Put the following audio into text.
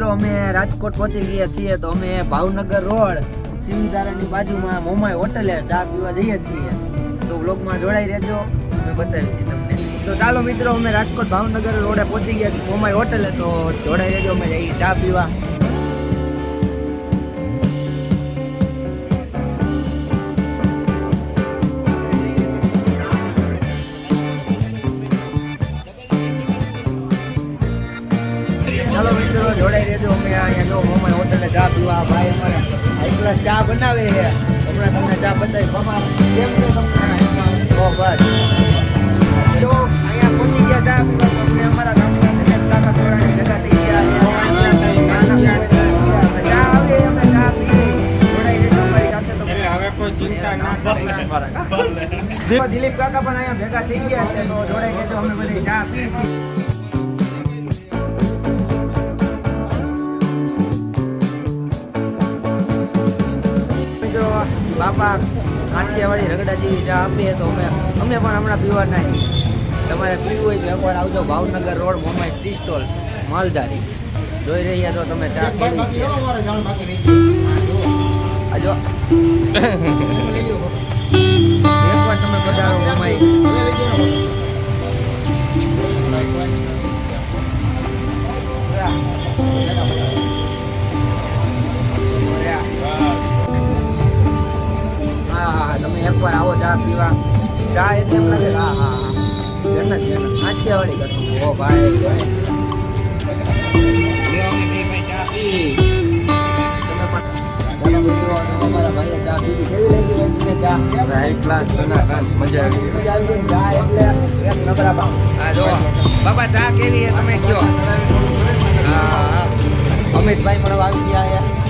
અમે રાજકોટ પહોંચી ગયા છીએ તો અમે ભાવનગર રોડ સિંધારાની બાજુમાં મોમાઈ હોટલે ચા પીવા જઈએ છીએ. તો બ્લોગમાં જોડાઈ રહેજો, અમે બતાવી છીએ તમને. તો ચાલો મિત્રો, અમે રાજકોટ ભાવનગર રોડે પહોંચી ગયા છીએ, મોમાઈ હોટલે, તો જોડાઈ રહેજો, અમે જઈએ ચા પીવા. ચાલો મિત્રો જોડાઈ રહેજો. અમે અહીંયા જો મોમાઈ હોટલે ચા પીવા ભાઈ અમારે હાઈ ક્લાસ ચા બનાવે છે. હમણાં તમને ચા બતાવી મામા કેમ છો તમને? ઓ બસ. જો અહીંયા પહોંચી ગયા ચા પીવા અમને અમારા ગામના દિનેશ કાકા તોરણી ભેગા થઈ ગયા. તો. દિલીપ કાકા પણ અહીંયા ભેગા થઈ ગયા તો જોડાઈ ગયા અમે બધી ચા પીએ બાપા કાઠિયાવાડી રગડા જેવી ચા આપીએ તો અમે અમે પણ હમણાં પીવા નહીં તમારે પીવું હોય તો એકવાર આવજો Bhavnagar road Momai tea stall Maldhari. જોઈ રહ્યા છો તમે ચા કેવી છે. આજો એકવાર તમે એકવાર આવો ચા પીવા. ચા એટલે એમ લાગે હા હા હા. જન્નત જન્નત કાઠિયાવાડી કરશું ઓ ભાઈ ભાઈ. ચા પી. ચા કેવી તમે કયો હા અમિતભાઈ પણ આવી ગયા